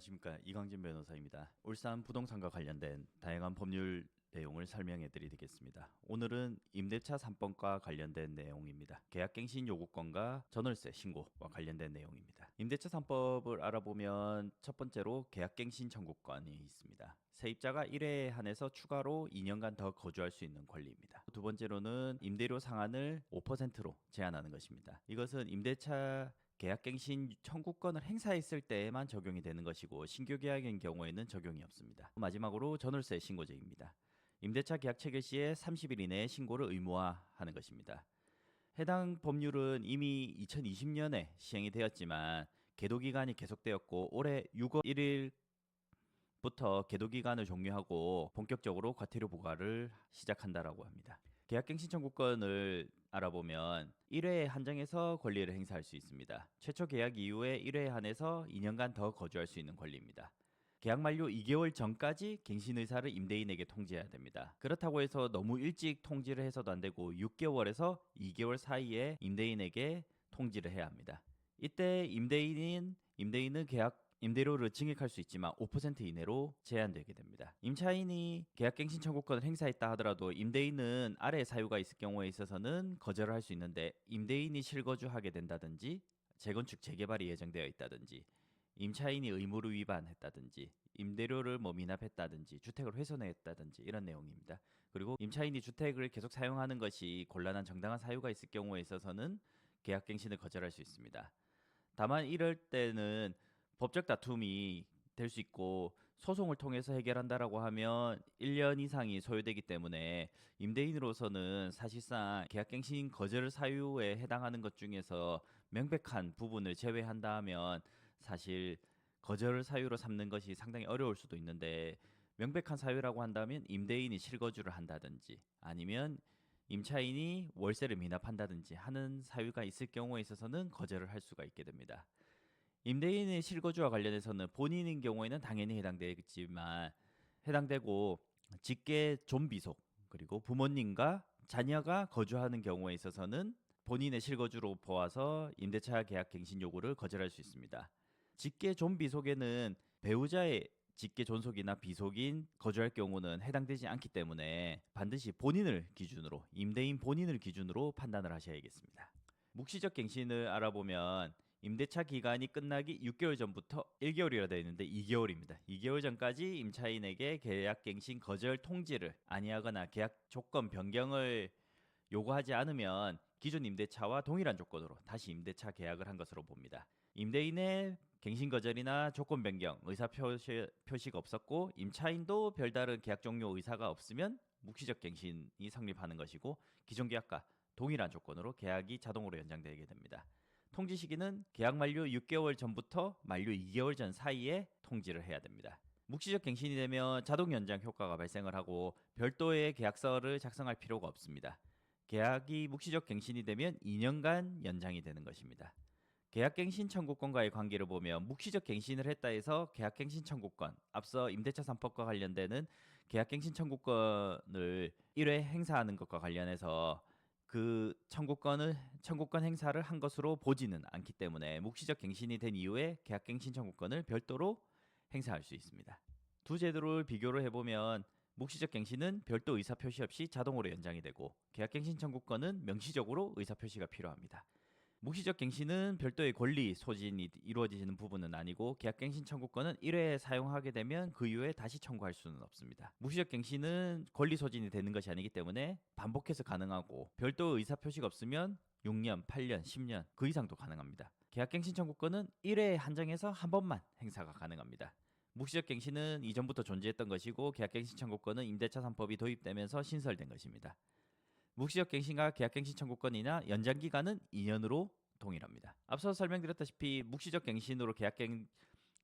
안녕하십니까 이광진 변호사입니다. 울산 부동산과 관련된 다양한 법률 내용을 설명해 드리겠습니다. 오늘은 임대차 3번과 관련된 내용입니다. 계약갱신 요구권과 전월세 신고와 관련된 내용입니다. 임대차 3법을 알아보면 첫 번째로 계약갱신 청구권이 있습니다. 세입자가 1회에 한해서 추가로 2년간 더 거주할 수 있는 권리입니다. 두 번째로는 임대료 상한을 5%로 제한하는 것입니다. 이것은 임대차 계약갱신 청구권을 행사했을 때에만 적용이 되는 것이고 신규 계약인 경우에는 적용이 없습니다. 마지막으로 전월세 신고제입니다. 임대차 계약 체결 시에 30일 이내에 신고를 의무화하는 것입니다. 해당 법률은 이미 2020년에 시행이 되었지만 계도 기간이 계속되었고 올해 6월 1일 부터 계도 기간을 종료하고 본격적으로 과태료 부과를 시작한다라고 합니다. 계약갱신 청구권을 알아보면 1회에 한정해서 권리를 행사할 수 있습니다. 최초 계약 이후에 1회에 한해서 2년간 더 거주할 수 있는 권리입니다. 계약 만료 2개월 전까지 갱신 의사를 임대인에게 통지해야 됩니다. 그렇다고 해서 너무 일찍 통지를 해서도 안 되고 6개월에서 2개월 사이에 임대인에게 통지를 해야 합니다. 이때 임대인인 임대인은 계약 임대료를 증액할 수 있지만 5% 이내로 제한되게 됩니다. 임차인이 계약갱신 청구권을 행사했다 하더라도 임대인은 아래 사유가 있을 경우에 있어서는 거절을 할 수 있는데 임대인이 실거주하게 된다든지 재건축 재개발이 예정되어 있다든지 임차인이 의무를 위반했다든지 임대료를 뭐 미납했다든지 주택을 훼손했다든지 이런 내용입니다. 그리고 임차인이 주택을 계속 사용하는 것이 곤란한 정당한 사유가 있을 경우에 있어서는 계약갱신을 거절할 수 있습니다. 다만 이럴 때는 법적 다툼이 될 수 있고 소송을 통해서 해결한다라고 하면 1년 이상이 소요되기 때문에 임대인으로서는 사실상 계약갱신 거절 사유에 해당하는 것 중에서 명백한 부분을 제외한다면 사실 거절 사유로 삼는 것이 상당히 어려울 수도 있는데 명백한 사유라고 한다면 임대인이 실거주를 한다든지 아니면 임차인이 월세를 미납한다든지 하는 사유가 있을 경우에 있어서는 거절을 할 수가 있게 됩니다. 임대인의 실거주와 관련해서는 본인인 경우에는 당연히 해당되겠지만 해당되고 직계 존비속 그리고 부모님과 자녀가 거주하는 경우에 있어서는 본인의 실거주로 보아서 임대차 계약 갱신 요구를 거절할 수 있습니다. 직계 존비속에는 배우자의 직계 존속이나 비속인 거주할 경우는 해당되지 않기 때문에 반드시 본인을 기준으로 임대인 본인을 기준으로 판단을 하셔야겠습니다. 묵시적 갱신을 알아보면 임대차 기간이 끝나기 6개월 전부터 1개월이라 되어 있는데 2개월입니다. 2개월 전까지 임차인에게 계약 갱신 거절 통지를 아니하거나 계약 조건 변경을 요구하지 않으면 기존 임대차와 동일한 조건으로 다시 임대차 계약을 한 것으로 봅니다. 임대인의 갱신 거절이나 조건 변경 의사 표시, 표시가 없었고 임차인도 별다른 계약 종료 의사가 없으면 묵시적 갱신이 성립하는 것이고 기존 계약과 동일한 조건으로 계약이 자동으로 연장되게 됩니다. 통지 시기는 계약 만료 6개월 전부터 만료 2개월 전 사이에 통지를 해야 됩니다. 묵시적 갱신이 되면 자동 연장 효과가 발생을 하고 별도의 계약서를 작성할 필요가 없습니다. 계약이 묵시적 갱신이 되면 2년간 연장이 되는 것입니다. 계약갱신 청구권과의 관계를 보면 묵시적 갱신을 했다 해서 계약갱신 청구권, 앞서 임대차 3법과 관련되는 계약갱신 청구권을 1회 행사하는 것과 관련해서 그 청구권을 청구권 행사를 한 것으로 보지는 않기 때문에 묵시적 갱신이 된 이후에 계약갱신 청구권을 별도로 행사할 수 있습니다. 두 제도를 비교를 해보면 묵시적 갱신은 별도 의사 표시 없이 자동으로 연장이 되고 계약갱신 청구권은 명시적으로 의사 표시가 필요합니다. 묵시적 갱신은 별도의 권리 소진이 이루어지는 부분은 아니고 계약갱신 청구권은 1회 사용하게 되면 그 이후에 다시 청구할 수는 없습니다. 묵시적 갱신은 권리 소진이 되는 것이 아니기 때문에 반복해서 가능하고 별도 의사 표시가 없으면 6년, 8년, 10년 그 이상도 가능합니다. 계약갱신 청구권은 1회에 한정해서 한 번만 행사가 가능합니다. 묵시적 갱신은 이전부터 존재했던 것이고 계약갱신 청구권은 임대차 3법이 도입되면서 신설된 것입니다. 묵시적 갱신과 계약갱신 청구권이나 연장 기간은 2년으로 동일합니다. 앞서 설명드렸다시피 묵시적 갱신으로 계약갱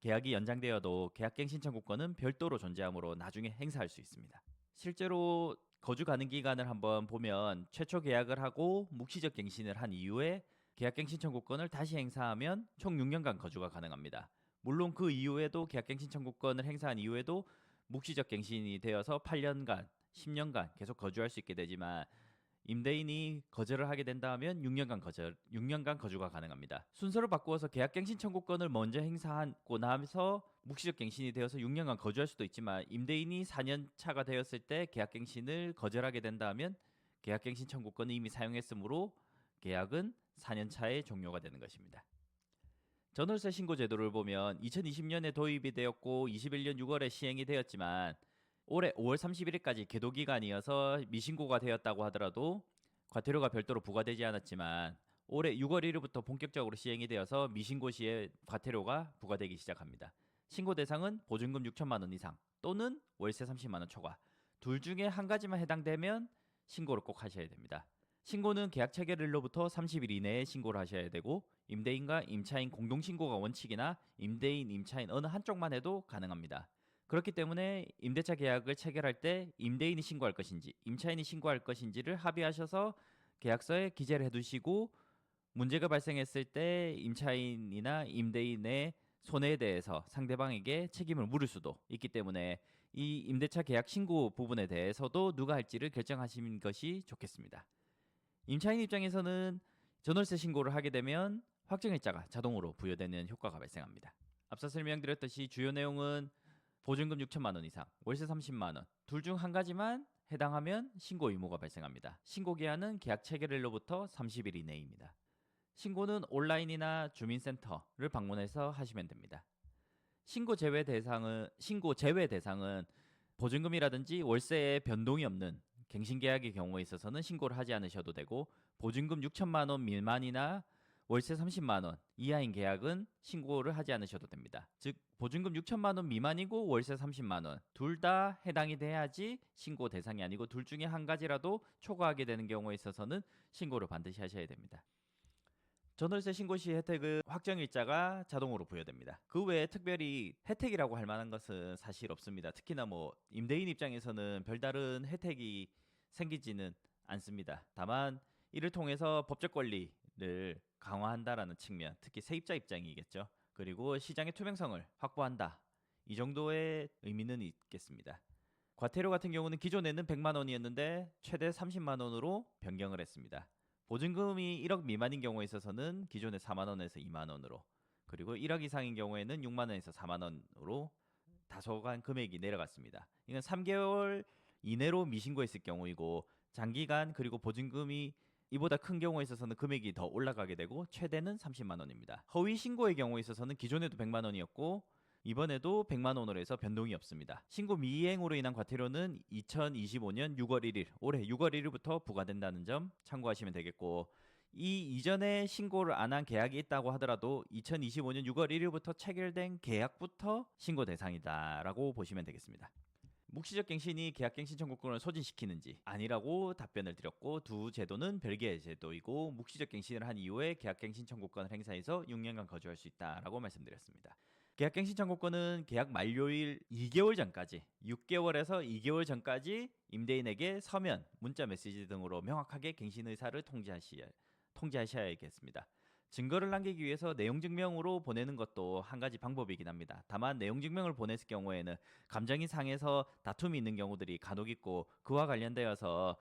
계약이 연장되어도 계약갱신 청구권은 별도로 존재하므로 나중에 행사할 수 있습니다. 실제로 거주 가능 기간을 한번 보면 최초 계약을 하고 묵시적 갱신을 한 이후에 계약갱신 청구권을 다시 행사하면 총 6년간 거주가 가능합니다. 물론 그 이후에도 계약갱신 청구권을 행사한 이후에도 묵시적 갱신이 되어서 8년간, 10년간 계속 거주할 수 있게 되지만 임대인이 거절을 하게 된다면 6년간 거절, 6년간 거주가 가능합니다. 순서를 바꾸어서 계약갱신 청구권을 먼저 행사하고 나서 묵시적 갱신이 되어서 6년간 거주할 수도 있지만 임대인이 4년 차가 되었을 때 계약갱신을 거절하게 된다면 계약갱신 청구권을 이미 사용했으므로 계약은 4년 차에 종료가 되는 것입니다. 전월세 신고 제도를 보면 2020년에 도입이 되었고 21년 6월에 시행이 되었지만 올해 5월 31일까지 계도 기간이어서 미신고가 되었다고 하더라도 과태료가 별도로 부과되지 않았지만 올해 6월 1일부터 본격적으로 시행이 되어서 미신고 시에 과태료가 부과되기 시작합니다. 신고 대상은 보증금 6천만 원 이상 또는 월세 30만 원 초과 둘 중에 한 가지만 해당되면 신고를 꼭 하셔야 됩니다. 신고는 계약 체결일로부터 30일 이내에 신고를 하셔야 되고 임대인과 임차인 공동 신고가 원칙이나 임대인, 임차인 어느 한쪽만 해도 가능합니다. 그렇기 때문에 임대차 계약을 체결할 때 임대인이 신고할 것인지 임차인이 신고할 것인지를 합의하셔서 계약서에 기재를 해두시고 문제가 발생했을 때 임차인이나 임대인의 손해에 대해서 상대방에게 책임을 물을 수도 있기 때문에 이 임대차 계약 신고 부분에 대해서도 누가 할지를 결정하시는 것이 좋겠습니다. 임차인 입장에서는 전월세 신고를 하게 되면 확정일자가 자동으로 부여되는 효과가 발생합니다. 앞서 설명드렸듯이 주요 내용은 보증금 6천만 원 이상, 월세 30만 원, 둘 중 한 가지만 해당하면 신고 의무가 발생합니다. 신고 기한은 계약 체결일로부터 30일 이내입니다. 신고는 온라인이나 주민센터를 방문해서 하시면 됩니다. 신고 제외 대상은 신고 제외 대상은 보증금이라든지 월세에 변동이 없는 갱신 계약의 경우에 있어서는 신고를 하지 않으셔도 되고 보증금 6천만 원 미만이나 월세 30만 원 이하인 계약은 신고를 하지 않으셔도 됩니다. 즉 보증금 6천만 원 미만이고 월세 30만 원 둘 다 해당이 돼야지 신고 대상이 아니고 둘 중에 한 가지라도 초과하게 되는 경우에 있어서는 신고를 반드시 하셔야 됩니다. 전월세 신고 시 혜택은 확정 일자가 자동으로 부여됩니다. 그 외에 특별히 혜택이라고 할 만한 것은 사실 없습니다. 특히나 뭐 임대인 입장에서는 별다른 혜택이 생기지는 않습니다. 다만 이를 통해서 법적 권리 를 강화한다라는 측면, 특히 세입자 입장이겠죠. 그리고 시장의 투명성을 확보한다. 이 정도의 의미는 있겠습니다. 과태료 같은 경우는 기존에는 100만 원이었는데 최대 30만 원으로 변경을 했습니다. 보증금이 1억 미만인 경우에 있어서는 기존의 4만 원에서 2만 원으로 그리고 1억 이상인 경우에는 6만 원에서 4만 원으로 다소간 금액이 내려갔습니다. 이건 3개월 이내로 미신고했을 경우이고 장기간 그리고 보증금이 이보다 큰 경우에 있어서는 금액이 더 올라가게 되고 최대는 30만 원입니다. 허위 신고의 경우에 있어서는 기존에도 100만 원이었고 이번에도 100만 원으로 해서 변동이 없습니다. 신고 미이행으로 인한 과태료는 2025년 6월 1일, 올해 6월 1일부터 부과된다는 점 참고하시면 되겠고 이 이전에 신고를 안 한 계약이 있다고 하더라도 2025년 6월 1일부터 체결된 계약부터 신고 대상이다라고 보시면 되겠습니다. 묵시적 갱신이 계약갱신 청구권을 소진시키는지 아니라고 답변을 드렸고 두 제도는 별개의 제도이고 묵시적 갱신을 한 이후에 계약갱신 청구권을 행사해서 6년간 거주할 수 있다라고 말씀드렸습니다. 계약갱신 청구권은 계약 만료일 2개월 전까지 6개월에서 2개월 전까지 임대인에게 서면, 문자 메시지 등으로 명확하게 갱신 의사를 통지하셔야, 통지하셔야겠습니다. 증거를 남기기 위해서 내용 증명으로 보내는 것도 한 가지 방법이긴 합니다. 다만 내용 증명을 보냈을 경우에는 감정이 상해서 다툼이 있는 경우들이 간혹 있고 그와 관련되어서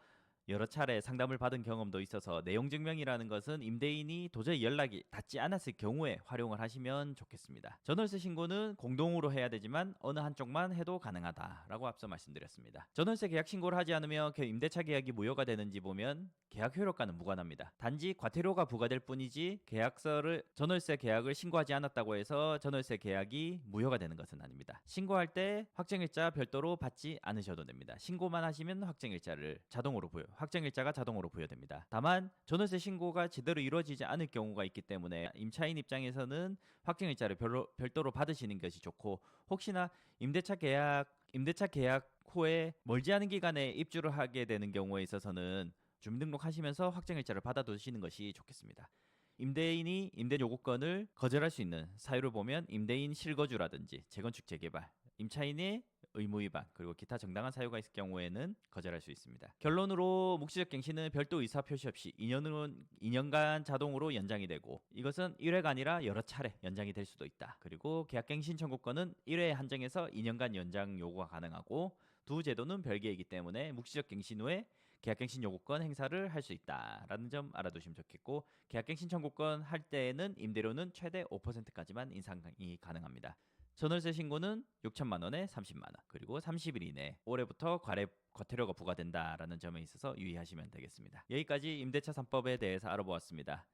여러 차례 상담을 받은 경험도 있어서 내용 증명이라는 것은 임대인이 도저히 연락이 닿지 않았을 경우에 활용을 하시면 좋겠습니다. 전월세 신고는 공동으로 해야 되지만 어느 한쪽만 해도 가능하다라고 앞서 말씀드렸습니다. 전월세 계약 신고를 하지 않으면 그 임대차 계약이 무효가 되는지 보면 계약 효력과는 무관합니다. 단지 과태료가 부과될 뿐이지 계약서를 전월세 계약을 신고하지 않았다고 해서 전월세 계약이 무효가 되는 것은 아닙니다. 신고할 때 확정일자 별도로 받지 않으셔도 됩니다. 신고만 하시면 확정일자를 자동으로 부여, 확정 일자가 자동으로 부여됩니다. 다만 전월세 신고가 제대로 이루어지지 않을 경우가 있기 때문에 임차인 입장에서는 확정 일자를 별로, 별도로 받으시는 것이 좋고 혹시나 임대차 계약 임대차 계약 후에 멀지 않은 기간에 입주를 하게 되는 경우에 있어서는 주민등록 하시면서 확정일자를 받아두시는 것이 좋겠습니다. 임대인이 임대 요구권을 거절할 수 있는 사유를 보면 임대인 실거주라든지 재건축 재개발, 임차인의 의무 위반 그리고 기타 정당한 사유가 있을 경우에는 거절할 수 있습니다. 결론으로 묵시적 갱신은 별도 의사 표시 없이 2년은 2년간 자동으로 연장이 되고 이것은 1회가 아니라 여러 차례 연장이 될 수도 있다. 그리고 계약 갱신 청구권은 1회에 한정해서 2년간 연장 요구가 가능하고 두 제도는 별개이기 때문에 묵시적 갱신 후에 계약갱신 요구권 행사를 할 수 있다라는 점 알아두시면 좋겠고 계약갱신 청구권 할 때에는 임대료는 최대 5%까지만 인상이 가능합니다. 전월세 신고는 6천만 원에 30만 원 그리고 30일 이내 올해부터 과래 과태료가 부과된다라는 점에 있어서 유의하시면 되겠습니다. 여기까지 임대차 3법에 대해서 알아보았습니다.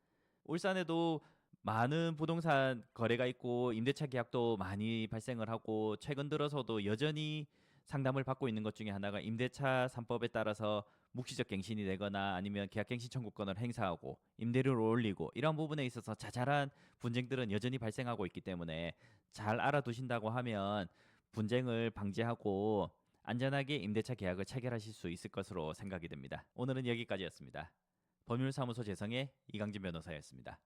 울산에도 많은 부동산 거래가 있고 임대차 계약도 많이 발생을 하고 최근 들어서도 여전히 상담을 받고 있는 것 중에 하나가 임대차 3법에 따라서 묵시적 갱신이 되거나 아니면 계약갱신 청구권을 행사하고 임대료를 올리고 이런 부분에 있어서 자잘한 분쟁들은 여전히 발생하고 있기 때문에 잘 알아두신다고 하면 분쟁을 방지하고 안전하게 임대차 계약을 체결하실 수 있을 것으로 생각이 됩니다. 오늘은 여기까지였습니다. 법률사무소 재성의 이강진 변호사였습니다.